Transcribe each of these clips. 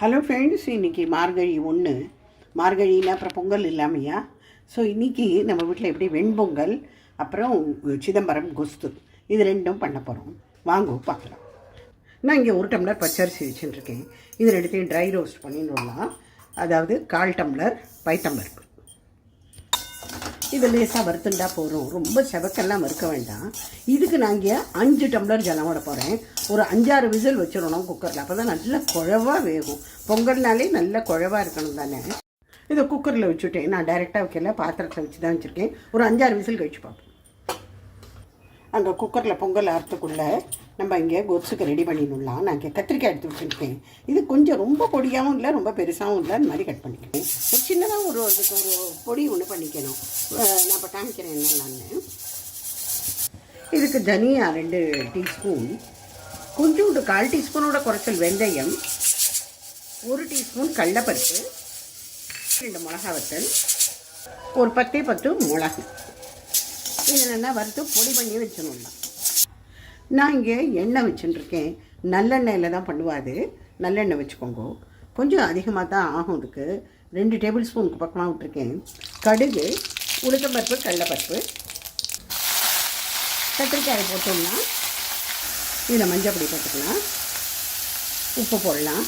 Hello friends இன்றைக்கி மார்கழி ஒன்று மார்கழினா அப்புறம் பொங்கல் இல்லாமையா? ஸோ இன்றைக்கி நம்ம வீட்டில் எப்படி வெண்பொங்கல் அப்புறம் சிதம்பரம் கொஸ்து இது ரெண்டும் பண்ண போகிறோம் வாங்க பார்க்கலாம். நான் இங்கே ஒரு டம்ளர் பச்சரிசி வச்சுட்டுருக்கேன் இது ரெண்டுத்தையும் ட்ரை ரோஸ்ட் பண்ணிடலாம். அதாவது கால் டம்ளர் பைத்தம்பருப்பு இது லேசாக வறுத்துண்டா போகிறோம் ரொம்ப செவக்கெல்லாம் வறுக்க வேண்டாம். இதுக்கு நான் இங்கே அஞ்சு டம்ளர் ஜலம் விட போகிறேன் ஒரு அஞ்சாறு விசில் வச்சிடணும் குக்கரில். அப்போ தான் நல்ல குழவாக வேகும். பொங்கல்னாலே நல்ல குழவாக இருக்கணும் தானே. இதை குக்கரில் வச்சுட்டேன். நான் டைரெக்டாக வைக்கல. பாத்திரத்தில் வச்சு தான் வச்சுருக்கேன். ஒரு அஞ்சாறு விசில் கழிச்சு பார்ப்போம். அங்கே குக்கரில் பொங்கல் அறுத்துக்குள்ளே நம்ம இங்கே கொசுக்கு ரெடி பண்ணிடலாம் நான் இங்கே கத்திரிக்காய் எடுத்து வச்சுருக்கேன். இது கொஞ்சம் ரொம்ப பொடியாகவும் இல்லை ரொம்ப பெருசாகவும் இல்லை அந்த மாதிரி கட் பண்ணிக்கிறேன். ஒரு சின்னதாக ஒரு இதுக்கு ஒரு பொடி ஒன்று பண்ணிக்கணும். நான் இப்போ காமிக்கிறேன் என்னென்னு. இதுக்கு தனியா ரெண்டு டீஸ்பூன் கொஞ்சோண்டு கால் டீஸ்பூனோட குறைச்சல் வெந்தயம் ஒரு டீஸ்பூன் கடலப்பருப்பு ரெண்டு மிளகா வத்தல் ஒரு பத்தே பத்து மிளகு. இது நல்லா வறுத்து பொடி பண்ணி வச்சிடணும் நான் இங்கே எண்ணெய் வச்சுட்டுருக்கேன். நல்லெண்ணெயில் தான் பண்ணுவாது நல்லெண்ணெய் வச்சுக்கோங்க. கொஞ்சம் அதிகமாக தான் ஆகும் இதுக்கு ரெண்டு டேபிள் ஸ்பூனுக்கு பக்கமாக விட்டுருக்கேன். கடுகு உளுத்தம்பருப்பு கடலப்பருப்பு. கத்திரிக்காய் போட்டோம்னா இதில் மஞ்சள் பொடி போட்டுக்கலாம். உப்பு போடலாம்.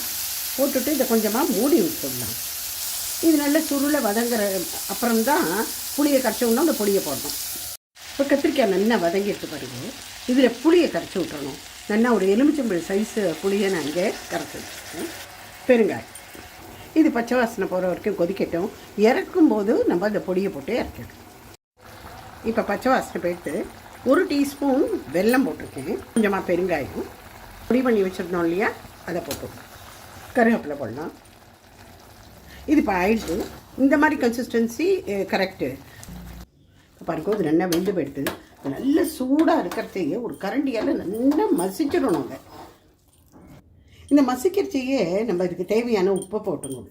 போட்டுட்டு இதை கொஞ்சமாக மூடி விட்டுடலாம். இது நல்ல சுருளை வதங்குற அப்புறம்தான் புளியை கரைச்சோம்னா அந்த பொடியை போடணும். இப்போ கத்திரிக்காய் நல்லா வதங்கிட்டு பாருங்க. இதில் புளியை கரைச்சி விட்டுறணும் நல்லா ஒரு எலுமிச்சம்பழ சைஸு புளியை நான் இங்கே கரைச்சி வச்சுருக்கேன். பெருங்காயம். இது பச்சை வாசனை போகிற வரைக்கும் கொதிக்கட்டும். இறக்கும் போது நம்ம அந்த பொடியை போட்டு இறக்கணும் இப்போ பச்சை வாசனை போயிட்டு ஒரு டீஸ்பூன் வெல்லம் போட்டிருக்கேன். கொஞ்சமாக பெருங்காயம். பொடி பண்ணி வச்சுருந்தோம் இல்லையா? அதை போட்டு கருவேப்பிலை போடலாம். இது இப்போ ஆயிடுச்சு. இந்த மாதிரி கன்சிஸ்டன்சி கரெக்டு பாருங்க இது நல்லா வெந்து போயிடுது. நல்ல சூடாக இருக்கிறதையே ஒரு கரண்டியால் நல்லா மசிச்சிடணும் அதை இந்த மசிக்கிறச்சையே நம்ம இதுக்கு தேவையான உப்பை போட்டுக்கணும்.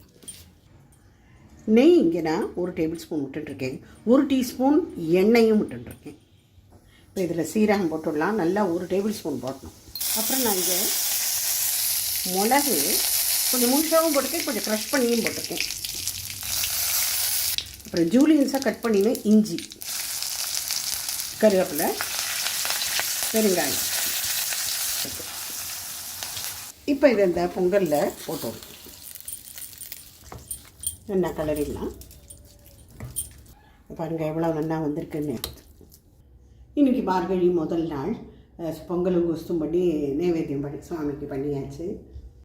நெய் இங்கே நான் ஒரு டேபிள் ஸ்பூன் விட்டுட்டுருக்கேன். ஒரு டீஸ்பூன் எண்ணெயும் விட்டுட்டுருக்கேன். இப்போ இதில் சீரகம் போட்டுடலாம். நல்லா ஒரு டேபிள் ஸ்பூன் போட்டணும் அப்புறம் நான் இங்கே மிளகு கொஞ்சம் முழுசாகவும் போட்டிருக்கேன் கொஞ்சம் க்ரஷ் பண்ணியும் போட்டிருக்கேன் அப்புறம் ஜூலியன்ஸாக கட் பண்ணினேன் இஞ்சி. கருவேப்பிலை பெருங்காயம் இப்போ இதை இந்த பொங்கலில் போட்டுவிடும் நல்லா கலரிடலாம் பாருங்கள் எவ்வளோ நல்லா வந்திருக்குன்னு. இன்றைக்கி மார்கழி முதல் நாள். பொங்கலும் குஸ்தும் பண்ணி நைவேத்தியம் பண்ணி சுவாமிக்கு பண்ணியாச்சு.